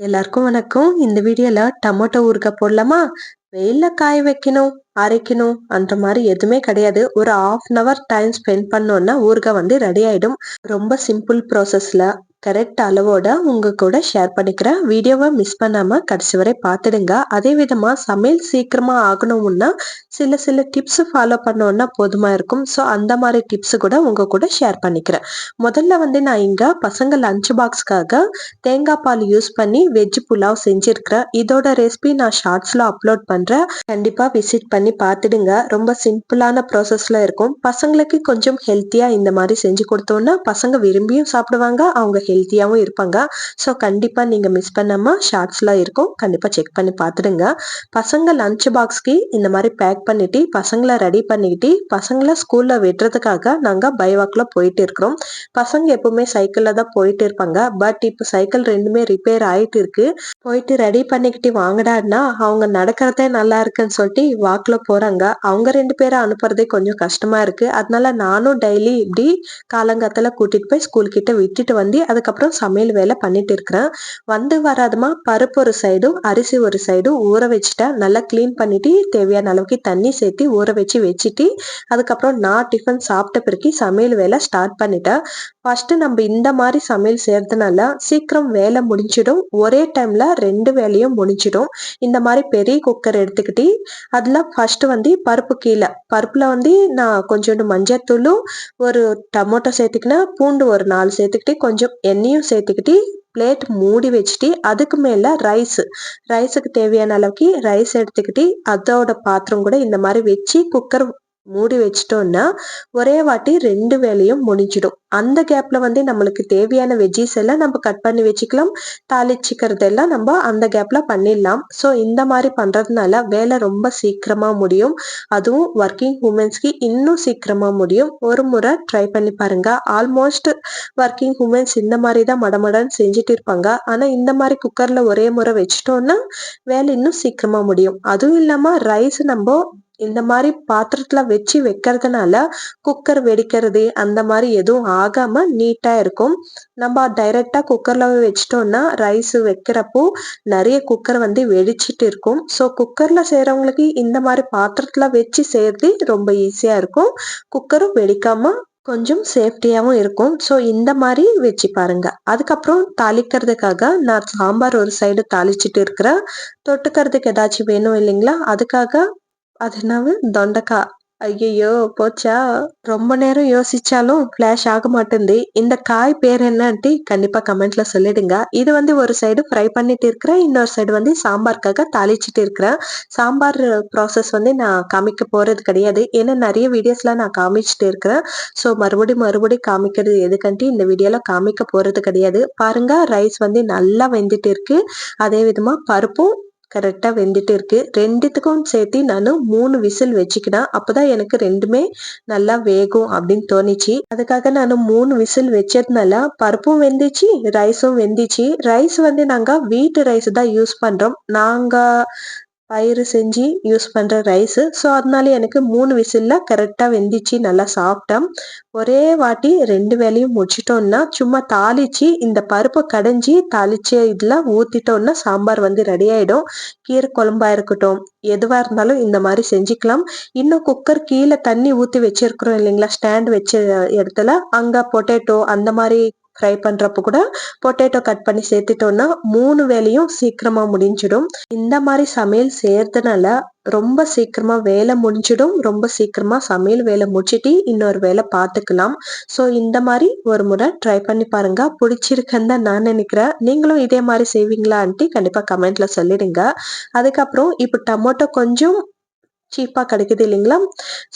எல்லாருக்கும் வணக்கம். இந்த வீடியோல டொமேட்டோ ஊறுகாய் போடலாமா? வெயில்ல காய வைக்கணும் அரைக்கணும் அந்த மாதிரி எதுவுமே கிடையாது. ஒரு half an hour time spend பண்ணோம்னா ஊறுகாய் வந்து ரெடி ஆயிடும். ரொம்ப சிம்பிள் ப்ராசஸ்ல கரெக்ட் அளவோட உங்க கூட ஷேர் பண்ணிக்கிறேன் வீடியோவை மிஸ் பண்ணாம கடைசி வரை பார்த்துடுங்க. அதே விதமா சமையல் சீக்கிரமா ஆகணும்னா சில சில டிப்ஸ் ஃபாலோ பண்ணோம்னா போதுமா இருக்கும். ஸோ அந்த மாதிரி டிப்ஸ் கூட உங்க கூட ஷேர் பண்ணிக்கிறேன். முதல்ல வந்து நான் இங்க பசங்க லஞ்ச் பாக்ஸ்க்காக தேங்காய் பால் யூஸ் பண்ணி வெஜ் புலாவ் செஞ்சிருக்கிறேன். இதோட ரெசிபி நான் ஷார்ட்ஸ்ல அப்லோட் பண்றேன். கண்டிப்பா விசிட் பண்ணி பார்த்துடுங்க. ரொம்ப சிம்பிளான ப்ராசஸ்ல இருக்கும். பசங்களுக்கு கொஞ்சம் ஹெல்த்தியா இந்த மாதிரி செஞ்சு கொடுத்தோம்னா பசங்க விரும்பியும் சாப்பிடுவாங்க. அவங்க ஹெல்த்தியாகவும் இருப்பாங்க. ஸோ கண்டிப்பாக நீங்கள் மிஸ் பண்ணாமல் ஷார்ட்ஸ்லாம் இருக்கும். கண்டிப்பாக செக் பண்ணி பார்த்துடுங்க. பசங்க லஞ்ச் பாக்ஸ்க்கு இந்த மாதிரி பேக் பண்ணிட்டு பசங்களை ரெடி பண்ணிக்கிட்டு பசங்களை ஸ்கூலில் விடுறதுக்காக நாங்கள் பைவாக்கில் போயிட்டு இருக்கிறோம். பசங்க எப்பவுமே சைக்கிளில் தான் போயிட்டு இருப்பாங்க. பட் இப்போ சைக்கிள் ரெண்டுமே ரிப்பேர் ஆயிட்டு இருக்கு. போயிட்டு ரெடி பண்ணிக்கிட்டு வாங்கடான்னா அவங்க நடக்கிறதே நல்லா இருக்குன்னு சொல்லிட்டு வாக்கில் போகிறாங்க அவங்க ரெண்டு பேரை அனுப்புறதே கொஞ்சம் கஷ்டமா இருக்கு. அதனால நானும் டெய்லி இப்படி காலங்காத்தில் கூட்டிகிட்டு போய் ஸ்கூல் கிட்ட விட்டுட்டு வந்து அது அதுக்கப்புறம் சமையல் வேலை பண்ணிட்டு இருக்கிறேன். வந்து வராதமா பருப்பு ஒரு சைடும் அரிசி ஒரு சைடும் ஊற வச்சுட்டேன் நல்லா க்ளீன் பண்ணிட்டு தேவையான அளவுக்கு தண்ணி சேர்த்து ஊற வச்சு வச்சுட்டு அதுக்கப்புறம் நான் டிஃபன் சாப்பிட்ட பிறகு சமையல் வேலை ஸ்டார்ட் பண்ணிட்டேன். ஃபர்ஸ்ட் நம்ம இந்த மாதிரி சமையல் செய்யறதுனால சீக்கிரம் வேலை முடிஞ்சிடும். ஒரே டைம்ல ரெண்டு வேலையும் முடிஞ்சிடும். இந்த மாதிரி பெரிய குக்கர் எடுத்துக்கிட்டு அதுல ஃபர்ஸ்ட் வந்து பருப்பு கீழே. பருப்புல வந்து நான் கொஞ்சோண்டு மஞ்சள் தூளும் ஒரு டமோட்டோ சேர்த்துக்கினா பூண்டு ஒரு நாலு சேர்த்துக்கிட்டு கொஞ்சம் எண்ணெயும் சேர்த்துக்கிட்டு பிளேட் மூடி வச்சுட்டு அதுக்கு மேல ரைஸ் ரைஸுக்கு தேவையான அளவுக்கு ரைஸ் எடுத்துக்கிட்டு அதோட பாத்திரம் கூட இந்த மாதிரி வச்சு குக்கர் மூடி வச்சிட்டோம்னா ஒரே வாட்டி ரெண்டு வேலையும் முடிஞ்சிடும். அந்த கேப்ல வந்து நம்மளுக்கு தேவையான வெஜ்ஜீஸ் எல்லாம் நம்ம கட் பண்ணி வச்சுக்கலாம். தாளிச்சிக்கிறது எல்லாம் நம்ம அந்த கேப்ல பண்ணிடலாம். ஸோ இந்த மாதிரி பண்றதுனால வேலை ரொம்ப சீக்கிரமா முடியும். அதுவும் ஒர்க்கிங் உமன்ஸ்க்கு இன்னும் சீக்கிரமா முடியும். ஒரு முறை ட்ரை பண்ணி பாருங்க. ஆல்மோஸ்ட் ஒர்க்கிங் உமன்ஸ் இந்த மாதிரி தான் மடமடன்னு செஞ்சுட்டு இருப்பாங்க. ஆனா இந்த மாதிரி குக்கர்ல ஒரே முறை வச்சிட்டோம்னா வேலை இன்னும் சீக்கிரமா முடியும். அதுவும் இல்லாம ரைஸ் நம்ம இந்த மாதிரி பாத்திரத்துல வச்சு வைக்கிறதுனால குக்கர் வெடிக்கிறது அந்த மாதிரி எதுவும் ஆகாம நீட்டா இருக்கும். நம்ம டைரக்டா குக்கர்ல வச்சிட்டோம்னா ரைஸ் வைக்கிறப்போ நிறைய குக்கர் வந்து வெடிச்சிட்டு இருக்கும். ஸோ குக்கர்ல செய்யறவங்களுக்கு இந்த மாதிரி பாத்திரத்துல வச்சு செய்யறது ரொம்ப ஈஸியா இருக்கும். குக்கரும் வெடிக்காம கொஞ்சம் சேஃப்டியாகவும் இருக்கும். ஸோ இந்த மாதிரி வச்சு பாருங்க. அதுக்கப்புறம் தாளிக்கிறதுக்காக நான் சாம்பார் ஒரு சைடு தாளிச்சிட்டு இருக்கிறேன். தொட்டுக்கிறதுக்கு ஏதாச்சும் வேணும் இல்லைங்களா? அதுக்காக அது என்னவு தொண்டைக்காய் ஐயையோ போச்சா? ரொம்ப நேரம் யோசிச்சாலும் ஃப்ளாஷ் ஆக மாட்டேங்குது இந்த காய் பேர் என்னன்ட்டு கண்டிப்பா கமெண்ட்ல சொல்லிடுங்க. இது வந்து ஒரு சைடு ஃப்ரை பண்ணிட்டு இருக்கிறேன். இன்னொரு சைடு வந்து சாம்பாருக்காக தாளிச்சிட்டு இருக்கிறேன். சாம்பார் ப்ராசஸ் வந்து நான் காமிக்க போறது கிடையாது. ஏன்னா நிறைய வீடியோஸ்ல நான் காமிச்சிட்டு இருக்கிறேன். ஸோ மறுபடியும் மறுபடியும் காமிக்கிறது எதுக்கன்ட்டு இந்த வீடியோல காமிக்க போறது கிடையாது. பாருங்க ரைஸ் வந்து நல்லா வெந்துட்டு இருக்கு. அதே விதமா பருப்பும் கரெக்டாக வெந்துட்டு இருக்கு. ரெண்டுத்துக்கும் சேர்த்து நான் மூணு விசில் வச்சுக்கினேன் அப்போதான் எனக்கு ரெண்டுமே நல்லா வேகும் அப்படின்னு தோணிச்சு. அதுக்காக நான் மூணு விசில் வச்சதுனால பருப்பும் வெந்துச்சு ரைஸும் வெந்துச்சு. ரைஸ் வந்து நாங்கள் வீட்டு ரைஸ் தான் யூஸ் பண்ணுறோம் நாங்கள் பயிறு செஞ்சு யூஸ் பண்ணுற ரைஸு ஸோ அதனால எனக்கு மூணு விசிலில் கரெக்டாக வெந்துச்சு நல்லா சாப்பிட்டேன் ஒரே வாட்டி ரெண்டு வேலையும் முடிச்சிட்டோம்னா சும்மா தாளிச்சு இந்த பருப்பை கடைஞ்சி தாளித்து இதில் ஊற்றிட்டோம்னா சாம்பார் வந்து ரெடி ஆகிடும் கீரை குழம்பாக இருக்கட்டும் எதுவாக இருந்தாலும் இந்த மாதிரி செஞ்சுக்கலாம். இன்னும் குக்கர் கீழே தண்ணி ஊற்றி வச்சிருக்கிறோம் இல்லைங்களா ஸ்டாண்ட் வச்ச இடத்துல அங்கே பொட்டேட்டோ அந்த மாதிரி ஃப்ரை பண்ணுறப்போ கூட பொட்டேட்டோ கட் பண்ணி சேர்த்துட்டோம்னா மூணு வேலையும் சீக்கிரமாக முடிஞ்சிடும். இந்த மாதிரி சமையல் செய்யறதுனால ரொம்ப சீக்கிரமா வேலை முடிஞ்சிடும். ரொம்ப சீக்கிரமா சமையல் வேலை முடிச்சிட்டு இன்னொரு வேலை பார்த்துக்கலாம். ஸோ இந்த மாதிரி ஒரு முறை ட்ரை பண்ணி பாருங்க. பிடிச்சிருக்குன்னு தான் நான் நினைக்கிறேன். நீங்களும் இதே மாதிரி செய்வீங்களான்ட்டு கண்டிப்பாக கமெண்ட்ல சொல்லிடுங்க. அதுக்கப்புறம் இப்போ டொமேட்டோ கொஞ்சம் சீப்பாக கிடைக்குது இல்லைங்களா?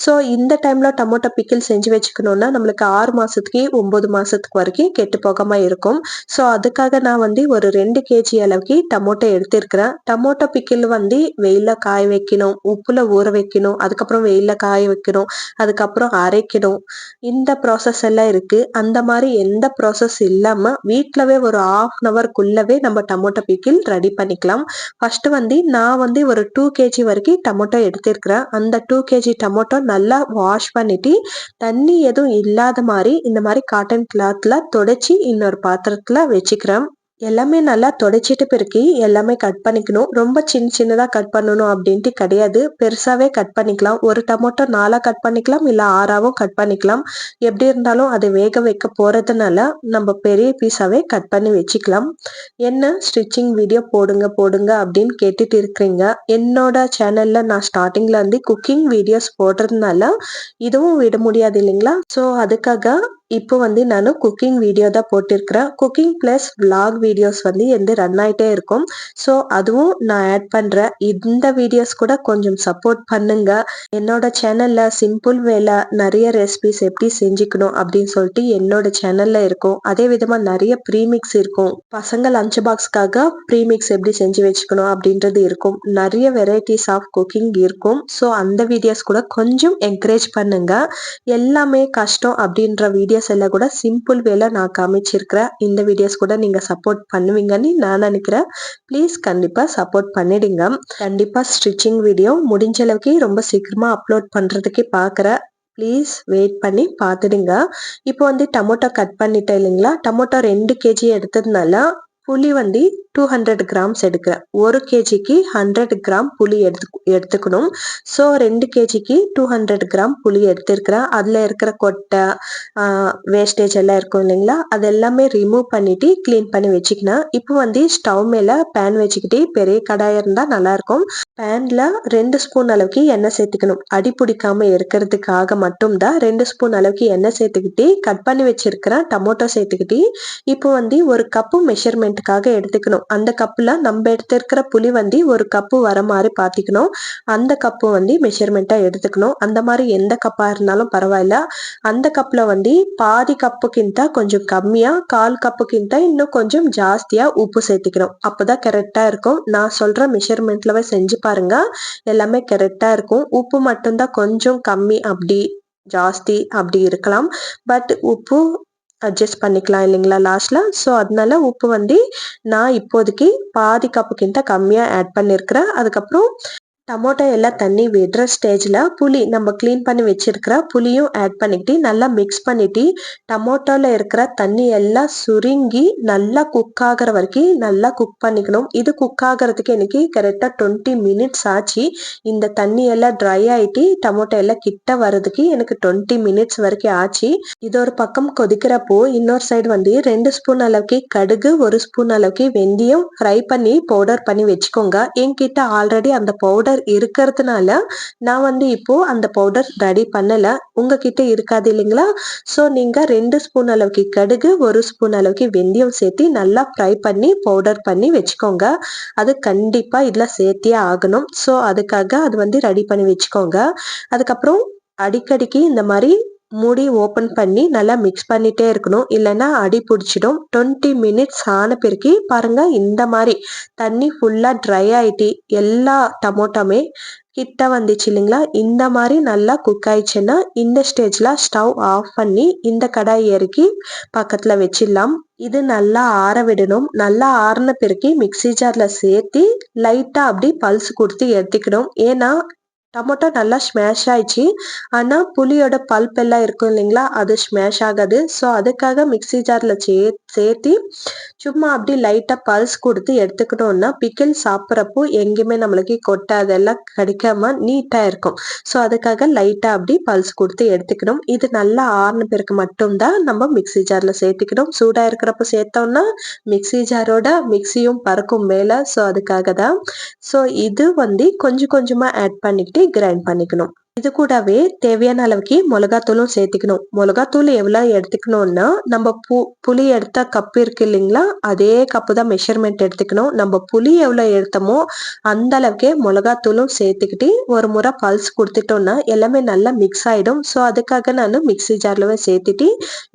ஸோ இந்த டைமில் டொமோட்டோ பிக்கில் செஞ்சு வச்சுக்கணுன்னா நம்மளுக்கு ஆறு மாதத்துக்கு ஒம்பது மாதத்துக்கு வரைக்கும் கெட்டு போகாமல் இருக்கும். ஸோ அதுக்காக நான் வந்து ஒரு ரெண்டு கேஜி அளவுக்கு டமோட்டோ எடுத்திருக்கிறேன். டொமோட்டோ பிக்கில் வந்து வெயிலில் காய வைக்கணும் உப்பில் ஊற வைக்கணும் அதுக்கப்புறம் வெயிலில் காய வைக்கணும் அதுக்கப்புறம் அரைக்கணும். இந்த ப்ராசஸ் எல்லாம் இருக்குது அந்த மாதிரி எந்த ப்ராசஸ் இல்லாமல் வீட்டிலவே ஒரு ஆஃப் அன் ஹவர்க்குள்ளவே நம்ம டமோட்டோ பிக்கில் ரெடி பண்ணிக்கலாம். ஃபஸ்ட்டு வந்து நான் வந்து ஒரு டூ கேஜி வரைக்கும் டமோட்டோ எடுத்திருக்கேன் எடுத்துக்கிறேன் அந்த டூ கேஜி டொமேட்டோ நல்லா வாஷ் பண்ணிட்டு தண்ணி எதுவும் இல்லாத மாதிரி இந்த மாதிரி காட்டன் கிளாத்ல தொடச்சி இன்னொரு பாத்திரத்துல வச்சுக்கிறேன். எல்லாமே நல்லா தொடச்சிட்டு பிறக்கி எல்லாமே கட் பண்ணிக்கணும். ரொம்ப சின்ன சின்னதாக கட் பண்ணணும் அப்படின்ட்டு கிடையாது. பெருசாகவே கட் பண்ணிக்கலாம். ஒரு டமோட்டோ நாலாக கட் பண்ணிக்கலாம். இல்லை ஆறாவும் கட் பண்ணிக்கலாம். எப்படி இருந்தாலும் அதை வேக வைக்க போகிறதுனால நம்ம பெரிய பீஸாகவே கட் பண்ணி வச்சுக்கலாம். என்ன ஸ்டிச்சிங் வீடியோ போடுங்க போடுங்க அப்படின்னு கேட்டுட்டு இருக்கிறீங்க. என்னோட சேனலில் நான் ஸ்டார்டிங்லேருந்து குக்கிங் வீடியோஸ் போடுறதுனால இதுவும் விட முடியாது இல்லைங்களா? ஸோ அதுக்காக இப்போ வந்து நான் குக்கிங் வீடியோ தான் போட்டிருக்கிறேன். குக்கிங் ப்ளஸ் விலாக் வீடியோஸ் வந்து எந்த ரன் ஆகிட்டே இருக்கும். ஸோ அதுவும் நான் ஆட் பண்ணுறேன் இந்த வீடியோஸ் கூட கொஞ்சம் சப்போர்ட் பண்ணுங்க. என்னோட சேனலில் சிம்பிள் வேலை நிறைய ரெசிபிஸ் எப்படி செஞ்சுக்கணும் அப்படின்னு சொல்லிட்டு என்னோட சேனலில் இருக்கும். அதே விதமாக நிறைய ப்ரீமிக்ஸ் இருக்கும். பசங்க லஞ்ச் பாக்ஸ்க்காக ப்ரீமிக்ஸ் எப்படி செஞ்சு வச்சுக்கணும் அப்படின்றது இருக்கும். நிறைய வெரைட்டிஸ் ஆஃப் குக்கிங் இருக்கும். ஸோ அந்த வீடியோஸ் கூட கொஞ்சம் என்கரேஜ் பண்ணுங்க. எல்லாமே கஷ்டம் அப்படின்ற வீடியோஸ் வீடியோஸ் எல்லாம் கூட சிம்பிள் வேலை நான் காமிச்சிருக்கிறேன். இந்த வீடியோஸ் கூட நீங்க சப்போர்ட் பண்ணுவீங்கன்னு நான் நினைக்கிறேன். ப்ளீஸ் கண்டிப்பா சப்போர்ட் பண்ணிடுங்க. கண்டிப்பா ஸ்டிச்சிங் வீடியோ முடிஞ்ச அளவுக்கு ரொம்ப சீக்கிரமா அப்லோட் பண்றதுக்கு பாக்குறேன். ப்ளீஸ் வெயிட் பண்ணி பார்த்துடுங்க. இப்போ வந்து டமோட்டோ கட் பண்ணிட்டேன் இல்லைங்களா? டமோட்டோ ரெண்டு கேஜி எடுத்ததுனால புளி வந்து டூ ஹண்ட்ரட் கிராம்ஸ் எடுக்கிறேன் ஒரு கேஜிக்கு ஹண்ட்ரட் கிராம் புளி எடுத்து எடுத்துக்கணும். ஸோ ரெண்டு கேஜிக்கு டூ ஹண்ட்ரட் கிராம் புளி எடுத்துருக்கிறேன். அதில் இருக்கிற கொட்டை வேஸ்டேஜ் எல்லாம் இருக்கும் இல்லைங்களா? அது எல்லாமே ரிமூவ் பண்ணிட்டு க்ளீன் பண்ணி வச்சுக்கினேன் இப்போ வந்து ஸ்டவ் மேலே பேன் வச்சுக்கிட்டு பெரிய கடாயாக இருந்தால் நல்லாயிருக்கும் பேனில் ரெண்டு ஸ்பூன் அளவுக்கு எண்ணெய் சேர்த்துக்கணும். அடி பிடிக்காம இருக்கிறதுக்காக மட்டும்தான் ரெண்டு ஸ்பூன் அளவுக்கு எண்ணெய் சேர்த்துக்கிட்டு கட் பண்ணி வச்சிருக்கிறேன் டமோட்டோ சேர்த்துக்கிட்டு இப்போ வந்து ஒரு கப்பு மெஷர்மெண்ட் மெஷர்மெண்ட்டுக்காக எடுத்துக்கணும். அந்த கப்பில் நம்ம எடுத்திருக்கிற புளி வந்து ஒரு கப்பு வர மாதிரி பார்த்திக்கணும் அந்த கப்பு வந்து மெஷர்மெண்ட்டாக எடுத்துக்கணும். அந்த மாதிரி எந்த கப்பாக இருந்தாலும் பரவாயில்ல. அந்த கப்பில் வந்து பாதி கப்புக்கிட்ட கொஞ்சம் கம்மியாக கால் கப்புக்கிட்ட இன்னும் கொஞ்சம் ஜாஸ்தியாக உப்பு சேர்த்திக்கணும் அப்போ தான் கரெக்டாக இருக்கும். நான் சொல்கிற மெஷர்மெண்ட்டில் செஞ்சு பாருங்கள் எல்லாமே கரெக்டாக இருக்கும். உப்பு மட்டும்தான் கொஞ்சம் கம்மி அப்படி ஜாஸ்தி அப்படி இருக்கலாம். பட் உப்பு அட்ஜஸ்ட் பண்ணிக்கலாம் இல்லைங்களா லாஸ்ட்ல ஸோ அதனால உப்பு வந்து நான் இப்போதைக்கு பாதி கப்புக்கிட்ட கம்மியாக ஆட் பண்ணியிருக்கிறேன் அதுக்கப்புறம் டமோட்டோ எல்லாம் தண்ணி விடுற ஸ்டேஜில் புளி நம்ம க்ளீன் பண்ணி வச்சுருக்கிற புளியும் ஆட் பண்ணிக்கிட்டு நல்லா மிக்ஸ் பண்ணிட்டு டமோட்டோவில் இருக்கிற தண்ணி எல்லாம் சுருங்கி நல்லா குக் ஆகிற வரைக்கும் நல்லா குக் பண்ணிக்கணும். இது குக் ஆகிறதுக்கு எனக்கு கரெக்டாக டுவெண்ட்டி மினிட்ஸ் ஆச்சு. இந்த தண்ணி எல்லாம் ட்ரை ஆகிட்டு டமோட்டோ எல்லாம் கிட்ட வர்றதுக்கு எனக்கு டுவெண்ட்டி மினிட்ஸ் வரைக்கும் ஆச்சு. இது ஒரு பக்கம் கொதிக்கிறப்போ இன்னொரு சைடு வந்து ரெண்டு ஸ்பூன் அளவுக்கு கடுகு ஒரு ஸ்பூன் அளவுக்கு வெந்தயம் ஃப்ரை பண்ணி பவுடர் பண்ணி வச்சுக்கோங்க. என்கிட்ட ஆல்ரெடி அந்த பவுடர் பவுடர் இருக்கிறதுனால நான் வந்து இப்போ அந்த பவுடர் ரெடி பண்ணல. உங்ககிட்ட இருக்காது இல்லைங்களா? ஸோ நீங்க ரெண்டு ஸ்பூன் அளவுக்கு கடுகு ஒரு ஸ்பூன் அளவுக்கு வெந்தயம் சேர்த்து நல்லா ஃப்ரை பண்ணி பவுடர் பண்ணி வச்சுக்கோங்க. அது கண்டிப்பா இதுல சேர்த்தே ஆகணும். ஸோ அதுக்காக அது வந்து ரெடி பண்ணி வச்சுக்கோங்க. அதுக்கப்புறம் அடிக்கடிக்கு இந்த மாதிரி மூடி ஓப்பன் பண்ணி நல்லா மிக்ஸ் பண்ணிட்டே இருக்கணும். இல்லைன்னா அடி பிடிச்சிடும். டுவெண்ட்டி மினிட்ஸ் ஆன பிறகு பாருங்க இந்த மாதிரி தண்ணி ஃபுல்லாக ட்ரை ஆயிட்டு எல்லா டமோட்டோமே கிட்ட வந்துச்சு இல்லைங்களா? இந்த மாதிரி நல்லா குக் ஆயிடுச்சுன்னா இந்த ஸ்டேஜ்ல ஸ்டவ் ஆஃப் பண்ணி இந்த கடாய் இறக்கி பக்கத்துல வச்சிடலாம். இது நல்லா ஆற விடணும். நல்லா ஆறின பிறகு மிக்சி ஜார்ல சேர்த்து லைட்டா அப்படி பல்ஸ் கொடுத்து எடுத்துக்கணும். ஏன்னா டொமேட்டோ நல்லா ஸ்மேஷ் ஆயிடுச்சு. ஆனால் புளியோட பல்ப் எல்லாம் இருக்கும் இல்லைங்களா? அது ஸ்மேஷ் ஆகாது. ஸோ அதுக்காக மிக்சி ஜாரில் சே சேர்த்து சும்மா அப்படி லைட்டாக பல்ஸ் கொடுத்து எடுத்துக்கிட்டோம்னா பிக்கிள் சாப்பிட்றப்போ எங்கேயுமே நம்மளுக்கு கொட்டை அதெல்லாம் கிடைக்காம நீட்டாக இருக்கும். ஸோ அதுக்காக லைட்டாக அப்படி பல்ஸ் கொடுத்து எடுத்துக்கணும். இது நல்லா ஆறின பிறகு மட்டும்தான் நம்ம மிக்சி ஜாரில் சேர்த்துக்கணும். சூடாக இருக்கிறப்ப சேர்த்தோம்னா மிக்சி ஜாரோட மிக்சியும் பறக்கும் மேலே. ஸோ அதுக்காக தான் ஸோ இது வந்து கொஞ்சம் கொஞ்சமாக ஆட் பண்ணிக்கிட்டு கிரைண்ட் பண்ணிக்கணும். இது கூடவே தேவையான அளவுக்கு மிளகாத்தூளும் சேர்த்துக்கணும். மிளகாத்தூள் எவ்வளோ எடுத்துக்கணும்னா நம்ம பு புளி எடுத்த கப்பு இருக்கு இல்லைங்களா? அதே கப்பு தான் மெஷர்மெண்ட் எடுத்துக்கணும். நம்ம புளி எவ்வளோ எடுத்தோமோ அந்த அளவுக்கே மிளகாத்தூளும் சேர்த்துக்கிட்டு ஒரு முறை பல்ஸ் கொடுத்துட்டோம்னா எல்லாமே நல்லா மிக்ஸ் ஆகிடும் ஸோ அதுக்காக நான் மிக்ஸி ஜார்லவே சேர்த்துட்டு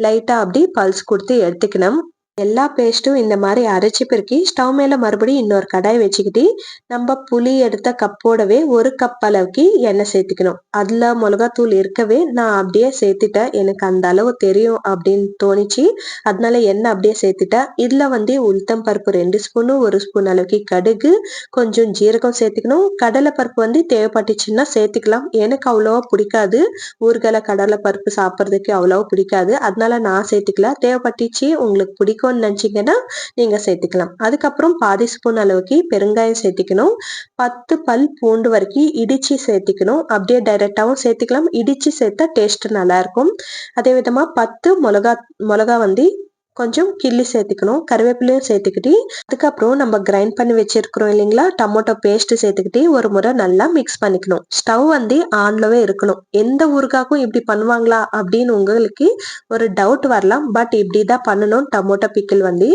லைட்டாக அப்படி பல்ஸ் கொடுத்து எடுத்துக்கணும். எல்லா பேஸ்ட்டும் இந்த மாதிரி அரைச்சி பெருக்கி ஸ்டவ் மேலே மறுபடியும் இன்னொரு கடாய் வச்சுக்கிட்டு நம்ம புளி எடுத்த கப்போடவே ஒரு கப் அளவுக்கு எண்ணெய் சேர்த்துக்கணும். அதில் மிளகாத்தூள் இருக்கவே நான் அப்படியே சேர்த்துட்டேன். எனக்கு அந்த அளவு தெரியும் அப்படின்னு தோணிச்சு அதனால எண்ணெய் அப்படியே சேர்த்துட்டேன். இதில் வந்து உளுத்தம் பருப்பு ரெண்டு ஸ்பூனு ஒரு ஸ்பூன் அளவுக்கு கடுகு கொஞ்சம் ஜீரகம் சேர்த்துக்கணும். கடலை பருப்பு வந்து தேவைப்பட்டுச்சுன்னா சேர்த்துக்கலாம். எனக்கு அவ்வளோவா பிடிக்காது. ஊர்கலை கடலை பருப்பு சாப்பிட்றதுக்கு அவ்வளோவா பிடிக்காது. அதனால நான் சேர்த்துக்கல. தேவைப்பட்டுச்சு உங்களுக்கு பிடிக்கும் ஸ்பூன் நினச்சிங்கன்னா நீங்கள் சேர்த்துக்கலாம். அதுக்கப்புறம் பாதி ஸ்பூன் அளவுக்கு பெருங்காயம் சேர்த்திக்கணும். பத்து பல் பூண்டு வரைக்கும் இடித்து சேர்த்துக்கணும். அப்படியே டைரெக்டாகவும் சேர்த்துக்கலாம். இடித்து சேர்த்தா டேஸ்ட் நல்லாயிருக்கும் அதே விதமாக பத்து மிளகா மிளகா வந்து கொஞ்சம் கிள்ளி சேர்த்துக்கணும். கருவேப்பிலையும் சேர்த்துக்கிட்டு அதுக்கப்புறம் நம்ம கிரைண்ட் பண்ணி வச்சிருக்கிறோம் இல்லைங்களா? டமோட்டோ பேஸ்ட் சேர்த்துக்கிட்டு ஒரு முறை நல்லா மிக்ஸ் பண்ணிக்கணும். ஸ்டவ் வந்து ஆன்லவே இருக்கணும். எந்த ஊருக்காகவும் இப்படி பண்ணுவாங்களா அப்படின்னு உங்களுக்கு ஒரு டவுட் வரலாம். பட் இப்படி தான் பண்ணணும். டமோட்டோ பிக்கிள் வந்து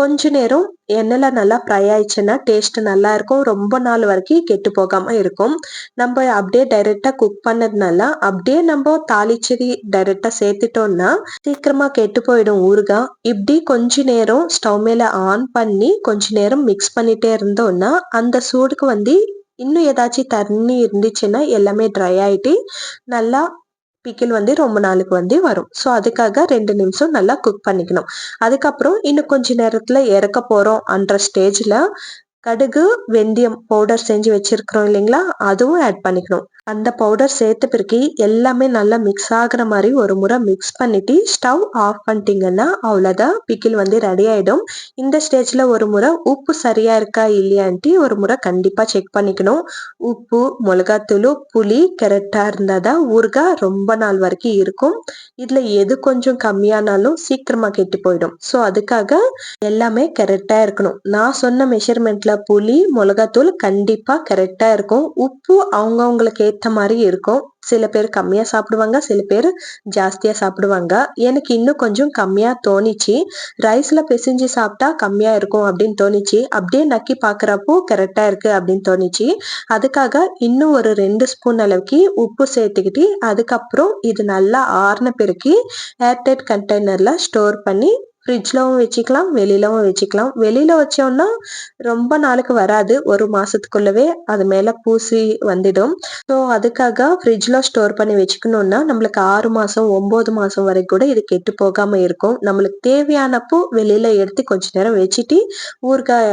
கொஞ்ச நேரம் எண்ணெயில் நல்லா ஃப்ரை ஆயிடுச்சுன்னா டேஸ்ட் நல்லா இருக்கும். ரொம்ப நாள் வரைக்கும் கெட்டு போகாமல் இருக்கும். நம்ம அப்படியே டைரெக்டாக குக் பண்ணதுனால அப்படியே நம்ம தாளிச்சதி டைரெக்டாக சேர்த்துட்டோம்னா சீக்கிரமாக கெட்டு போயிடும் ஊறுகாய். இப்படி கொஞ்ச நேரம் ஸ்டவ் மேல ஆன் பண்ணி கொஞ்ச நேரம் மிக்ஸ் பண்ணிட்டே இருந்தோம்னா அந்த சூடுக்கு வந்து இன்னும் ஏதாச்சும் தண்ணி இருந்துச்சுன்னா எல்லாமே ட்ரை ஆகிட்டு நல்லா பிக்கில் வந்து ரொம்ப நாளுக்கு வந்து வரும். ஸோ அதுக்காக ரெண்டு நிமிஷம் நல்லா குக் பண்ணிக்கணும். அதுக்கப்புறம் இன்னும் கொஞ்ச நேரத்தில் இறக்க போகிறோம் அன்ற ஸ்டேஜில் கடுகு வெந்தயம் பவுடர் செஞ்சு வச்சிருக்கிறோம் இல்லைங்களா? அதுவும் ஆட் பண்ணிக்கணும். அந்த பவுடர் சேர்த்த பிறகு எல்லாமே நல்லா மிக்ஸ் ஆகுற மாதிரி ஒரு முறை மிக்ஸ் பண்ணிட்டு ஸ்டவ் ஆஃப் பண்ணிட்டீங்கன்னா அவ்வளோதான் பிக்கில் வந்து ரெடி ஆகிடும் இந்த ஸ்டேஜில் ஒரு முறை உப்பு சரியாக இருக்கா இல்லையான்ட்டு ஒரு முறை கண்டிப்பாக செக் பண்ணிக்கணும். உப்பு மிளகாத்தூள் புளி கரெக்டாக இருந்தால் தான் ஊறுகாய் ரொம்ப நாள் வரைக்கும் இருக்கும். இதில் எது கொஞ்சம் கம்மியானாலும் சீக்கிரமாக கெட்டு போயிடும். ஸோ அதுக்காக எல்லாமே கரெக்டாக இருக்கணும். நான் சொன்ன மெஷர்மெண்ட்டில் புளி மிளகாத்தூள் கண்டிப்பாக கரெக்டாக இருக்கும். உப்பு அவங்கவுங்களுக்கு ஏற்ற மாதிரி இருக்கும். சில பேர் கம்மியாக சாப்பிடுவாங்க சில பேர் ஜாஸ்தியாக சாப்பிடுவாங்க. எனக்கு இன்னும் கொஞ்சம் கம்மியாக தோணிச்சு. ரைஸில் பிசைஞ்சு சாப்பிட்டா கம்மியாக இருக்கும் அப்படின்னு தோணிச்சு. அப்படியே நக்கி பார்க்குறப்போ கரெக்டாக இருக்குது அப்படின்னு தோணிச்சு. அதுக்காக இன்னும் ஒரு ரெண்டு ஸ்பூன் அளவுக்கு உப்பு சேர்த்துக்கிட்டு அதுக்கப்புறம் இது நல்லா ஆறுன பிறகு ஏர்டைட் கண்டெய்னரில் ஸ்டோர் பண்ணி ஃப்ரிட்ஜ்லவும் வச்சுக்கலாம் வெளியிலவும் வச்சுக்கலாம். வெளியில வச்சோம்னா ரொம்ப நாளுக்கு வராது. ஒரு மாசத்துக்குள்ளவே அது மேல பூசி வந்துடும். ஸோ அதுக்காக ஃப்ரிட்ஜ்ல ஸ்டோர் பண்ணி வச்சுக்கணும்னா நம்மளுக்கு ஆறு மாசம் ஒன்பது மாசம் வரைக்கும் கூட இது கெட்டு போகாம இருக்கும். நம்மளுக்கு தேவையானப்போ வெளியில எடுத்து கொஞ்ச நேரம் வச்சுட்டு ஊறுகாய்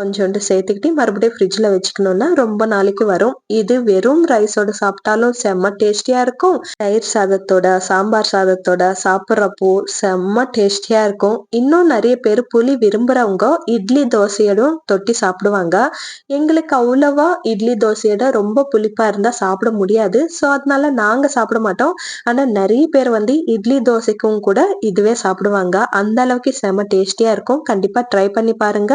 கொஞ்சோண்டு சேர்த்துக்கிட்டு மறுபடியும் ஃப்ரிட்ஜில் வச்சுக்கணும்னா ரொம்ப நாளைக்கு வரும். இது வெறும் ரைஸோட சாப்பிட்டாலும் செம்ம டேஸ்டியாக இருக்கும். தயிர் சாதத்தோட சாம்பார் சாதத்தோட சாப்பிட்றப்போ செம்ம டேஸ்டியாக இருக்கும். இன்னும் நிறைய பேர் புளி விரும்புகிறவங்க இட்லி தோசையோடும் தொட்டி சாப்பிடுவாங்க. எங்களுக்கு அவ்வளவா இட்லி தோசையோட ரொம்ப புளிப்பாக இருந்தால் சாப்பிட முடியாது. ஸோ அதனால நாங்கள் சாப்பிட மாட்டோம். ஆனால் நிறைய பேர் வந்து இட்லி தோசைக்கும் கூட இதுவே சாப்பிடுவாங்க. அந்த அளவுக்கு செம்ம டேஸ்டியாக இருக்கும். கண்டிப்பாக ட்ரை பண்ணி பாருங்க.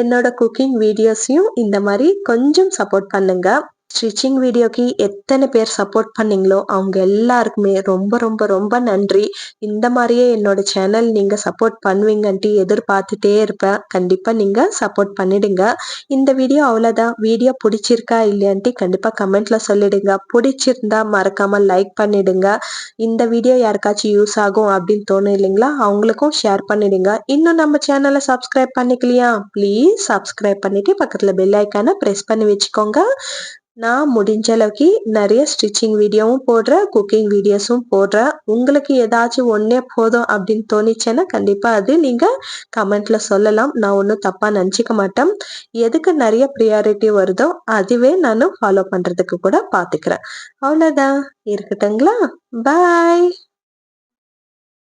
என்னோட குக்கிங் வீடியோஸையும் இந்த மாதிரி கொஞ்சம் சப்போர்ட் பண்ணுங்க. ஸ்டிச்சிங் வீடியோக்கு எத்தனை பேர் சப்போர்ட் பண்ணீங்களோ அவங்க எல்லாருக்குமே ரொம்ப ரொம்ப ரொம்ப நன்றி. இந்த மாதிரியே என்னோட சேனல் நீங்கள் சப்போர்ட் பண்ணுவீங்கன்ட்டு எதிர்பார்த்துட்டே இருப்பேன். கண்டிப்பாக நீங்கள் சப்போர்ட் பண்ணிடுங்க. இந்த வீடியோ அவ்வளோதான் வீடியோ பிடிச்சிருக்கா இல்லையான்ட்டு கண்டிப்பாக கமெண்ட்டில் சொல்லிடுங்க. பிடிச்சிருந்தா மறக்காமல் லைக் பண்ணிடுங்க. இந்த வீடியோ யாருக்காச்சும் யூஸ் ஆகும் அப்படின்னு தோணும் இல்லைங்களா? அவங்களுக்கும் ஷேர் பண்ணிடுங்க. இன்னும் நம்ம சேனலை சப்ஸ்கிரைப் பண்ணிக்கலையா? ப்ளீஸ் சப்ஸ்கிரைப் பண்ணிவிட்டு பக்கத்தில் பெல் ஐக்கானை ப்ரெஸ் பண்ணி வச்சுக்கோங்க. நான் முடிஞ்ச அளவுக்கு நிறைய ஸ்டிச்சிங் வீடியோவும் போடுறேன் குக்கிங் வீடியோஸும் போடுறேன் உங்களுக்கு ஏதாச்சும் ஒன்றே போதும் அப்படின்னு தோணிச்சேன்னா கண்டிப்பாக அது நீங்கள் கமெண்ட்ல சொல்லலாம். நான் ஒன்றும் தப்பாக நினச்சிக்க மாட்டேன். எதுக்கு நிறைய ப்ரியாரிட்டி வருதோ அதுவே நான் ஃபாலோ பண்ணுறதுக்கு கூட பார்த்துக்கிறேன் அவ்வளோதான் இருக்கட்டுங்களா? பாய்